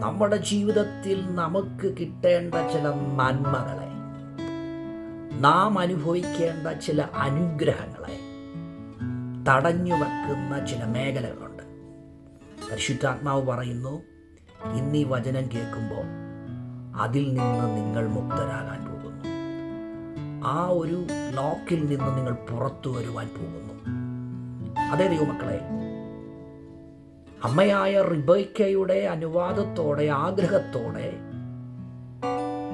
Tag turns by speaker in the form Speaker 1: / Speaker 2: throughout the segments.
Speaker 1: നമ്മുടെ ജീവിതത്തിൽ നമുക്ക് കിട്ടേണ്ട ചില നന്മകളെ നാം അനുഭവിക്കേണ്ട ചില അനുഗ്രഹങ്ങളെ തടഞ്ഞു വെക്കുന്ന ചില മേഖലകളുണ്ട്. പരിശുദ്ധാത്മാവ് പറയുന്നു ഇന്ന് വചനം കേൾക്കുമ്പോൾ അതിൽ നിന്ന് നിങ്ങൾ മുക്തരാകാൻ പോകുന്നു. ആ ഒരു ലോക്കിൽ നിന്ന് നിങ്ങൾ പുറത്തു വരുവാൻ പോകുന്നു. അതേ ദൈവമക്കളെ അമ്മയായ റിബൈക്കയുടെ അനുവാദത്തോടെ ആഗ്രഹത്തോടെ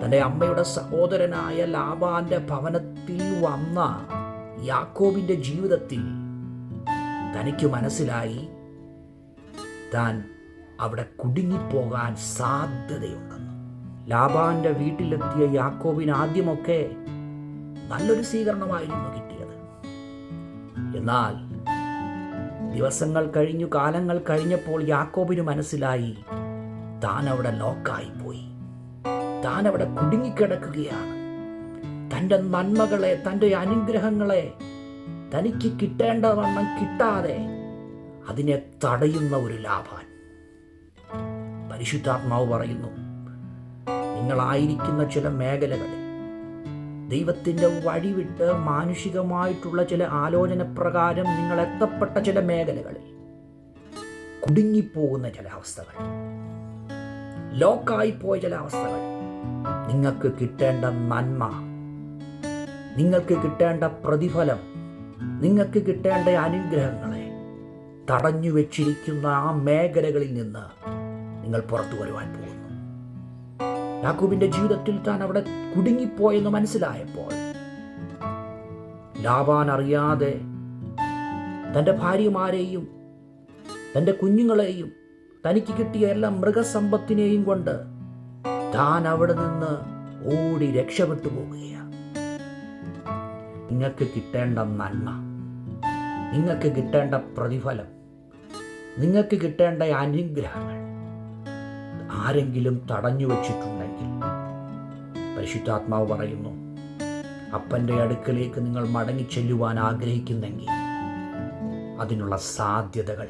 Speaker 1: തന്റെ അമ്മയുടെ സഹോദരനായ ലാബാന്റെ ഭവനത്തിൽ വന്ന യാക്കോബിന്റെ ജീവിതത്തിൽ തനിക്ക് മനസ്സിലായി താൻ അവിടെ കുടുങ്ങിപ്പോകാൻ സാധ്യതയുണ്ടെന്ന്. ലാബാന്റെ വീട്ടിലെത്തിയ യാക്കോബിന് ആദ്യമൊക്കെ നല്ലൊരു സ്വീകരണമായിരുന്നു കിട്ടിയത്. എന്നാൽ ദിവസങ്ങൾ കഴിഞ്ഞു കാലങ്ങൾ കഴിഞ്ഞപ്പോൾ യാക്കോബിന് മനസ്സിലായി താൻ അവിടെ ലോക്കായി പോയി താൻ അവിടെ കുടുങ്ങിക്കിടക്കുകയാണ്. തന്റെ നന്മകളെ തന്റെ അനുഗ്രഹങ്ങളെ തനിക്ക് കിട്ടേണ്ടവണ്ണം കിട്ടാതെ അതിനെ തടയുന്ന ഒരു ലാഭാൻ. പരിശുദ്ധാത്മാവ് പറയുന്നു നിങ്ങളായിരിക്കുന്ന ചില മേഖലകളിൽ ദൈവത്തിന്റെ വഴിവിട്ട് മാനുഷികമായിട്ടുള്ള ചില ആലോചന പ്രകാരം നിങ്ങൾ എത്തപ്പെട്ട ചില മേഖലകളിൽ കുടുങ്ങിപ്പോകുന്ന ചില അവസ്ഥകൾ ലോക്കായി പോയ ചില അവസ്ഥകൾ. നിങ്ങൾക്ക് കിട്ടേണ്ട നന്മ നിങ്ങൾക്ക് കിട്ടേണ്ട പ്രതിഫലം നിങ്ങൾക്ക് കിട്ടേണ്ട അനുഗ്രഹങ്ങളെ തടഞ്ഞു വെച്ചിരിക്കുന്ന ആ മേഖലകളിൽ നിന്ന് നിങ്ങൾ പുറത്തു വരുവാൻ പോകുന്നു. യാക്കൂബിന്റെ ജീവിതത്തിൽ താൻ അവിടെ കുടുങ്ങിപ്പോയെന്ന് മനസ്സിലായപ്പോൾ ലാബാൻ അറിയാതെ തന്റെ ഭാര്യമാരെയും തന്റെ കുഞ്ഞുങ്ങളെയും തനിക്ക് കിട്ടിയ എല്ലാ മൃഗസമ്പത്തിനെയും കൊണ്ട് താൻ അവിടെ നിന്ന് ഓടി രക്ഷപ്പെട്ടു പോകുകയാണ് നിങ്ങൾക്ക് കിട്ടേണ്ട നന്മ നിങ്ങൾക്ക് കിട്ടേണ്ട പ്രതിഫലം നിങ്ങൾക്ക് കിട്ടേണ്ട അനുഗ്രഹങ്ങൾ ആരെങ്കിലും തടഞ്ഞു വച്ചിട്ടുണ്ടെങ്കിൽ പരിശുദ്ധാത്മാവ് പറയുന്നു അപ്പന്റെ അടുക്കലേക്ക് നിങ്ങൾ മടങ്ങി ചെല്ലുവാൻ ആഗ്രഹിക്കുന്നെങ്കിൽ അതിനുള്ള സാധ്യതകൾ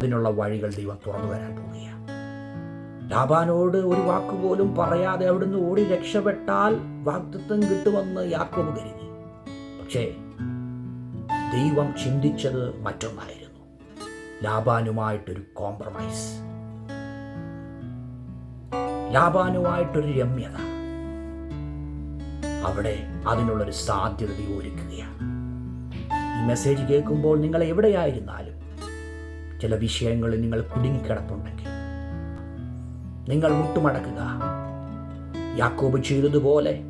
Speaker 1: അതിനുള്ള വഴികൾ ദൈവം തുറന്നു വരാൻ പോവുകയാണ് ലാബാനോട് ഒരു വാക്കുപോലും പറയാതെ അവിടുന്ന് ഓടി രക്ഷപ്പെട്ടാൽ വാഗ്ദത്വം കിട്ടുമെന്ന് യാക്കോബ് കരുതി. പക്ഷേ ദൈവം ചിന്തിച്ചത് മറ്റൊന്നായിരുന്നു. ലാബാനുമായിട്ടൊരു കോംപ്രമൈസ് ലാബാനുമായിട്ടൊരു രമ്യത. അവിടെ അതിനുള്ളൊരു സാധ്യത ഒരുക്കുകയാണ്. ഈ മെസ്സേജ് കേൾക്കുമ്പോൾ നിങ്ങൾ എവിടെയായിരുന്നാലും ചില വിഷയങ്ങളിൽ നിങ്ങൾ കുടുങ്ങിക്കിടപ്പുണ്ടെങ്കിൽ നിങ്ങൾ മുട്ടുമടക്കുക. യാക്കോബ് ചെയ്തതുപോലെ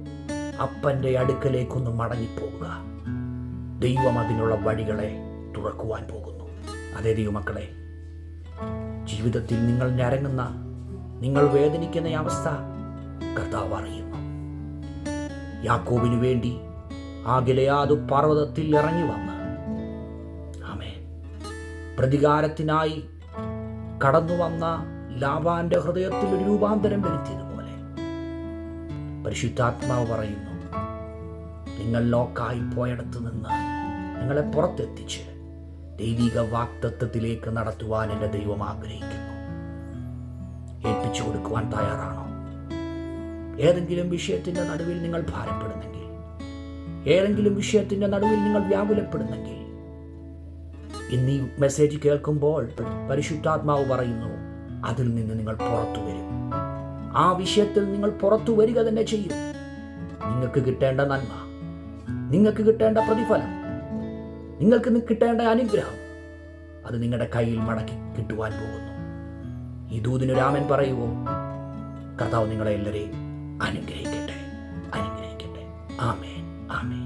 Speaker 1: അപ്പന്റെ അടുക്കലേക്കൊന്ന് മടങ്ങിപ്പോകുക ദൈവം അതിനുള്ള വഴികളെ തുറക്കുവാൻ പോകുന്നു. അതേ ദൈവമക്കളെ ജീവിതത്തിൽ നിങ്ങൾ ഞരങ്ങുന്ന നിങ്ങൾ വേദനിക്കുന്ന അവസ്ഥ കർത്താവ് അറിയുന്നു. യാക്കോബിനു വേണ്ടി ആ ഗിലയാതു പർവതത്തിൽ ഇറങ്ങി വന്ന്. ആമേ പ്രതികാരത്തിനായി കടന്നു വന്ന ലാബാന്റെ ഹൃദയത്തിൽ ഒരു രൂപാന്തരം വരുത്തിയതുപോലെ. പരിശുദ്ധാത്മാവ് പറയുന്നു നിങ്ങൾ ലോക്കായി പോയടത്ത് നിന്ന് നിങ്ങളെ പുറത്തെത്തിച്ച് ദൈവിക വാക്തത്വത്തിലേക്ക് നടത്തുവാൻ എന്റെ ദൈവം ആഗ്രഹിക്കുന്നു. ഏൽപ്പിച്ചു കൊടുക്കുവാൻ തയ്യാറാണോ? ഏതെങ്കിലും വിഷയത്തിന്റെ നടുവിൽ നിങ്ങൾ ഭാരപ്പെടുന്നെങ്കിൽ ഏതെങ്കിലും വിഷയത്തിന്റെ നടുവിൽ നിങ്ങൾ വ്യാകുലപ്പെടുന്നെങ്കിൽ ഇന്ന് ഈ മെസ്സേജ് കേൾക്കുമ്പോൾ പരിശുദ്ധാത്മാവ് പറയുന്നു അതിൽ നിന്ന് നിങ്ങൾ പുറത്തു വരും. ആ വിഷയത്തിൽ നിങ്ങൾ പുറത്തു വരിക തന്നെ ചെയ്യും. നിങ്ങൾക്ക് കിട്ടേണ്ട നന്മ നിങ്ങൾക്ക് കിട്ടേണ്ട പ്രതിഫലം നിങ്ങൾക്ക് കിട്ടേണ്ട അനുഗ്രഹം അത് നിങ്ങളുടെ കയ്യിൽ മടക്കി കിട്ടുവാൻ പോകുന്നു. ഈ ദൂതിന് രാമൻ പറയുവോ? കർത്താവ് നിങ്ങളെ എല്ലാവരെയും അനുഗ്രഹിക്കട്ടെ അനുഗ്രഹിക്കട്ടെ. ആമേൻ ആമേൻ.